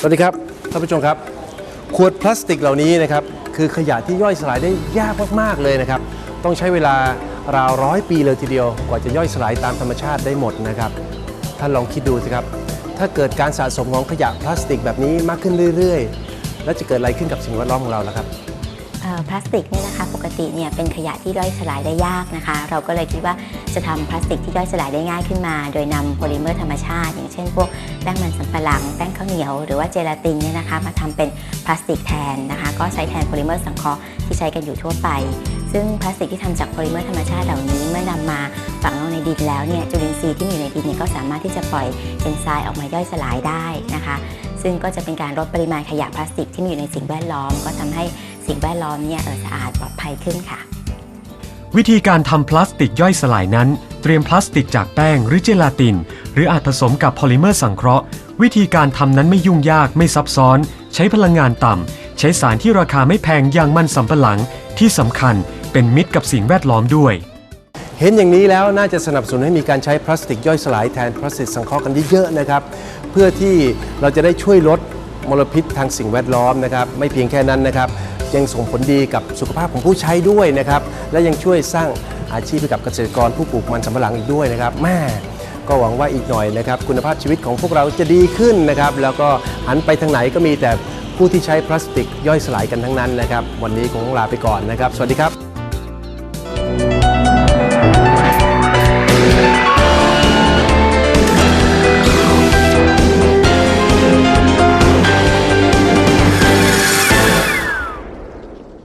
สวัสดีครับท่านผู้ชมครับ ขวดพลาสติกเหล่านี้นะครับคือขยะที่ย่อยสลายได้ยากมากๆเลยนะครับ ต้องใช้เวลาราวร้อยปีเลยทีเดียว กว่าจะย่อยสลายตามธรรมชาติได้หมดนะครับท่านลองคิดดูสิครับ ถ้าเกิดการสะสมของขยะพลาสติกแบบนี้มากขึ้นเรื่อย ๆ แล้วจะเกิดอะไรขึ้นกับสิ่งแวดล้อมของเราล่ะครับ พลาสติกเนี่ยนะคะปกติเนี่ยเป็นขยะที่ย่อยสลายได้ยากนะคะ เราก็เลยคิดว่าจะทำพลาสติกที่ย่อยสลายได้ง่ายขึ้นมา โดยนำโพลิเมอร์ธรรมชาติ อย่างเช่น พวกแป้งมันสำปะหลังแป้งข้าวเหนียว หรือว่าเจลาตินเนี่ยนะคะมาทำเป็นพลาสติกแทนนะคะ ก็ใช้แทนโพลิเมอร์สังเคราะห์ที่ใช้กันอยู่ทั่วไป ซึ่งพลาสติกที่ทำจากโพลิเมอร์ธรรมชาติเหล่านี้เมื่อนำมาฝังลงในดินแล้วเนี่ยจุลินทรีย์ที่อยู่ในดินเนี่ยก็สามารถที่จะปล่อยเอนไซม์ออกมาย่อยสลายได้นะคะ ซึ่งก็จะเป็นการลดปริมาณขยะพลาสติกที่มีอยู่ในสิ่งแวดล้อม ก็ทำให้สิ่งแวดล้อมเนี่ยเออสะอาดปลอดภัยขึ้นค่ะ วิธีการทำพลาสติกย่อยสลายนั้น เตรียมพลาสติกจากแป้งหรือเจลาติน หรืออาจผสมกับพอลิเมอร์สังเคราะห์ วิธีการทำนั้นไม่ยุ่งยากไม่ซับซ้อน ใช้พลังงานต่ำใช้สารที่ราคาไม่แพงอย่างมันสำปะหลัง ที่สำคัญเป็นมิตรกับสิ่งแวดล้อมด้วยเห็นอย่างนี้แล้วน่าจะสนับสนุนให้มีการใช้พลาสติกย่อยสลายแทนพลาสติกสังเคราะห์กันเยอะๆนะครับเพื่อที่เราจะได้ช่วยลดมลพิษทางสิ่งแวดล้อมนะครับ ไม่เพียงแค่นั้นนะครับ ยังส่งผลดีกับสุขภาพของผู้ใช้ด้วยนะครับ และยังช่วยสร้างอาชีพให้กับเกษตรกรผู้ปลูกมันสำปะหลังอีกด้วยนะครับแม่ก็หวังว่าอีกหน่อยนะครับ คุณภาพชีวิตของพวกเราจะดีขึ้นนะครับ แล้วก็หันไปทางไหนก็มีแต่ผู้ที่ใช้พลาสติกย่อยสลายกันทั้งนั้นนะครับ วันนี้คงต้องลาไปก่อนนะครับ สวัสดีครับ